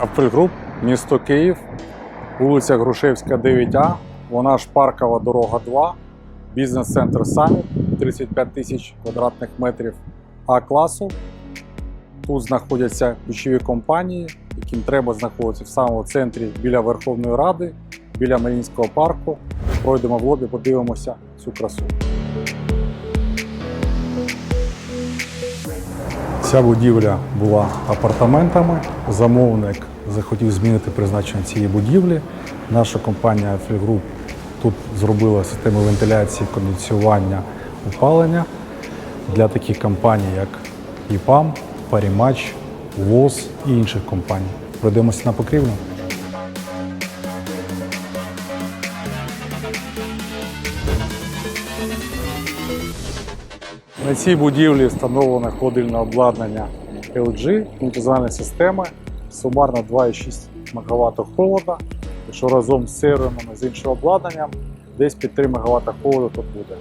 Апельгруп, місто Київ, вулиця Грушевська, 9А. Вона ж паркова дорога 2, бізнес-центр Саміт, 35 тисяч квадратних метрів А класу. Тут знаходяться ключові компанії, яким треба знаходитися в самому центрі біля Верховної Ради, біля Марінського парку. Пройдемо в лобі, подивимося цю красу. Ця будівля була апартаментами. Замовник захотів змінити призначення цієї будівлі. Наша компанія Group тут зробила систему вентиляції, кондиціювання, опалення для таких компаній, як ІПАМ, Парімач, ВОЗ і інших компаній. Пройдемося на покрівлю. На цій будівлі встановлено ходильне обладнання LG, функціональна система, сумарно 2,6 МВт холода. що разом з серверами з іншим обладнанням, десь під 3 МВт холоду тут буде.